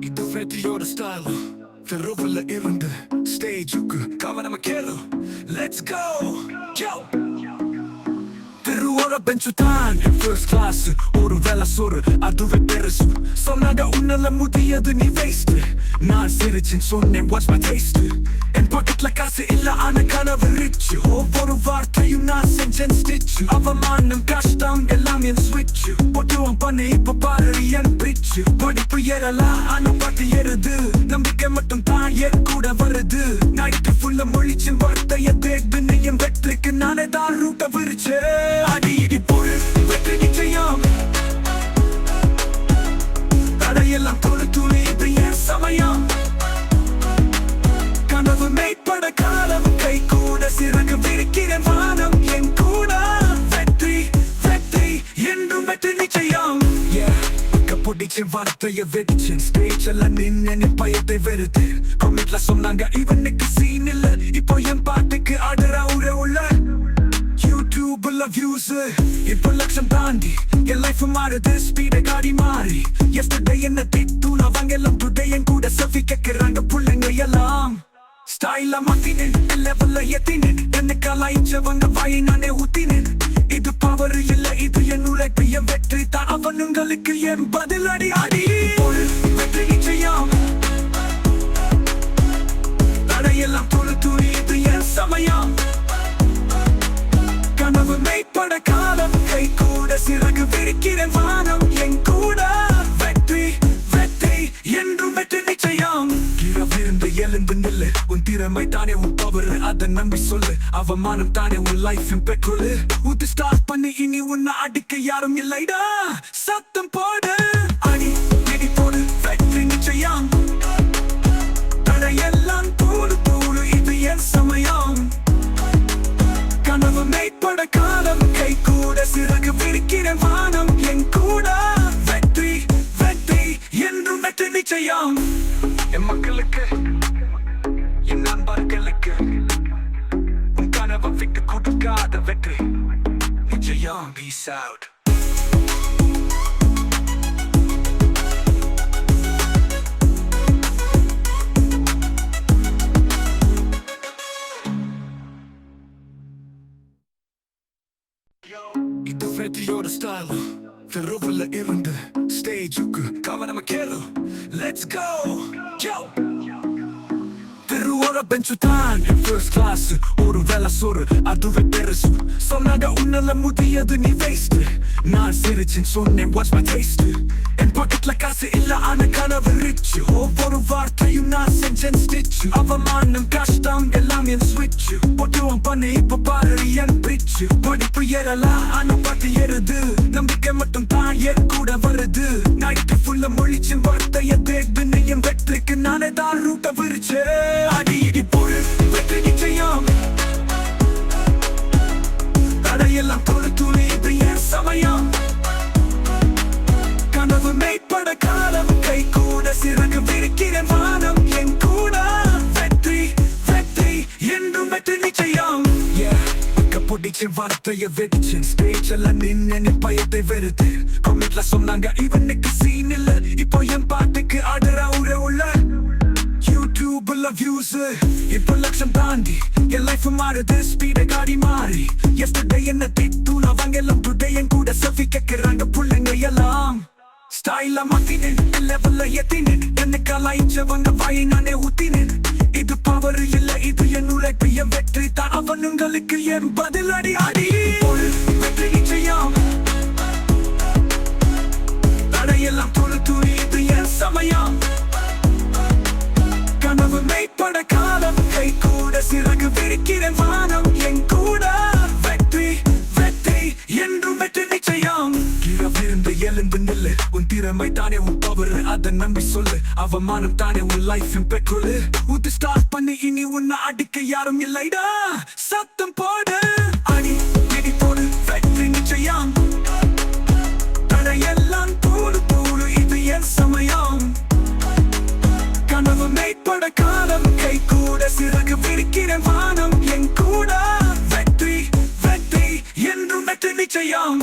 இது வெற்றியோட ஸ்டைல் தெருவில் இருந்து ஸ்டேஜுக்கு கவனமா கேளு. லெட்ஸ் கோ யோ திருவோட பெஞ்சு தான். ஃபர்ஸ்ட் கிளாஸ் ஒரு வேலை சோறு அதுவே பெருசு. சொன்னாங்க உன்னால முடியாது நீ வேஸ்ட் நான் சிரிச்சேன் சொன்னேன் வாட்ச் மை டேஸ்ட் என் பாக்கெட்ல காசு இல்ல ஆன கனவு ரிச் ஒவ்வொரு வார்த்தையும் நான் செஞ்சேன் ஸ்டிச் அவமானம் கஷ்டம் எல்லாம் என் ஸ்விட்ச் போட்டுவான் பண்ணி இப்ப பாரு என் பிரிட்ஜ் படிப்பு ஏறலாம் ஆனா பாட்டு ஏறுது. நம்பிக்கை மட்டும் தான் என் கூட வருது. நைட்டு ஃபுல்லா மொழிச்சு வார்த்தைய தேர்வு என் வெற்றிக்கு நானே தான் ரூட்ட விரிச்சு பிடிச்ச வார்த்தைய வெடிச்சேன் ஸ்டேஜ்ல எல்லாம் நின்று என் பயத்தை வெறுத்து கொமெண்ட்ல சொன்னாங்க இவனுக்கு சீன் இல்ல இப்போ என் பாட்டுக்கு ஆடுற உற உள்ள யூடியூப்ல வியூஸ் இப்போ லட்சம் தாண்டி என் லைஃப் மாறுது ஸ்பீட காடி மாறி எஸ்டர்டே என்ன திட்டும் அவங்க எல்லாம் டுடே என் கூட செல்ஃபி கேட்கிறாங்க பிள்ளைங்க எல்லாம் ஸ்டைல மாத்தினேன் லெவல்ல ஏத்தினேன் எனக்கு அலைஞ்சவங்க வாயை நானே ஊத்தினேன் இது பவர் இல்ல இது என் உழைப்பு என் வெற்றி தான் அவனுங்களுக்கு என் பதிலடி எல்லாம் தொழு துணி இது என் சமயம். கனவு மெய்ப்பட காலம் கை கூட சிறகு விரிக்கிற வானம் என் கூட வெற்றி வெற்றி என்றும் வெற்றி நிச்சயம். இரவிருந்து எழுந்து நில்லு உன் திறமை தானே உன் பவர் அதை நம்பி சொல்லு. அவமானம் தானே உன் லைஃப் பெட்ரோல் ஊத்து ஸ்டார்ட் பண்ணி இனி உன்னை அடிக்க யாரும் இல்லைடா. சத்தம் போடு. அடி. வெற்றி என் மக்களுக்கு என் நண்பர்களுக்கு. உன் கனவை விட்டு கொடுக்காத வெற்றி. நிச்சயம் பீஸ் அவுட் இது வெற்றியோட ஸ்டைல் தெருவில் இருந்து ஸ்டேஜுக்கு கவனமா கேளு லெட்ஸ் கோ யோ திருவோட பெஞ்சு தான் ஃபர்ஸ்ட் கிளாஸ் ஒரு வேலை சோறு அதுவே பெருசு சொன்னாங்க உன்னால முடியாது நீ வேஸ்ட் நான் சிரிச்சேன் சொன்னேன் வாட்ச் மை டேஸ்ட் என் பாக்கெட்ல காசு இல்ல ஆன கனவு ரிச் ஒவ்வொரு வார்த்தையும் நான் செஞ்சேன் ஸ்டிச் அவமானம் கஷ்டம் எல்லாம் என் ஸ்விட்ச் போட்டுவான் பண்ணி இப்ப பாரு என் பிரிட்ஜ் படிப்பு ஏறலாம் ஆனா பாட்டு ஏறுது. நம்பிக்கை மட்டும் தான் என் கூட வருது? நைட்டு ஃபுல்ல மொழிச்சு வார்த்தைய தேர்வு என் வெற்றிக்கு நானே தான் ரூட்ட விரிச்சு. அடி இடி போடு வெற்றி நிச்சயம். தடையெல்லாம் தொழு துளி இது என் சமயம். கனவு மேற்பட காலம் கை கூட சிறகு விரிக்கிறேன் வானம். என் கூட வெற்றி வெற்றி என்றும் வெற்றி நிச்சயம். பிடிச்ச வார்த்தைய வெடிச்சேன். ஸ்டேஜ் எல்லாம் நின்று என் பயத்தை வெறுத்து கமெண்ட்ல சொன்னாங்க இவனுக்கு சீன் இல்ல. இப்போ என் பாட்டுக்கு ஆடுற உற உள்ள. யூடியூப்ல வியூஸ் இப்போ லட்சம் தாண்டி என் லைஃப் மாறுது ஸ்பீட காடி மாறி. எஸ்டர்டே என்ன திட்டும் அவங்க எல்லாம் டுடே என் கூட செல்ஃபி கேக்குறாங்க புள்ளைங்க எல்லாம். ஸ்டைல மாத்தினேன் லெவல்ல ஏத்தினேன். என்ன கலாய்ச்சவங்க வாயை நானே ஊத்தினேன். இது பவர் இல்ல இது என் உழைப்பு என் வெற்றி தான் என் பதில் அடி அடி. வெற்றி நிச்சயம். தடையெல்லாம் தொழு துணி இது என் சமயம். கனவு மெய்ப்பட காலம் கை கூட சிறகு விரிக்கிறேன் வானம். என் கூட வெற்றி வெற்றி என்றும் வெற்றி நிச்சயம். இரவிருந்து எழுந்து நில்லு உன் திறமை தானே உன் அதை நம்பி சொல்லு. அவமானம் தானே உன் லைஃப் பெட்ரோல். உத்து ஸ்டார்ட் பண்ணி இனி உன்னை அடிக்க யாரும் இல்லைடா. சத்தம் போடு. அடி இடி போடு வெற்றி நிச்சயம். தடையெல்லாம் போடு போடு இது என் சமயம். கனவு மேற்பட காலம் கை கூட சிறகு விரிக்கிற வானம் என் கூட வெற்றி வெற்றி என்றும் வெற்றி நிச்சயம்.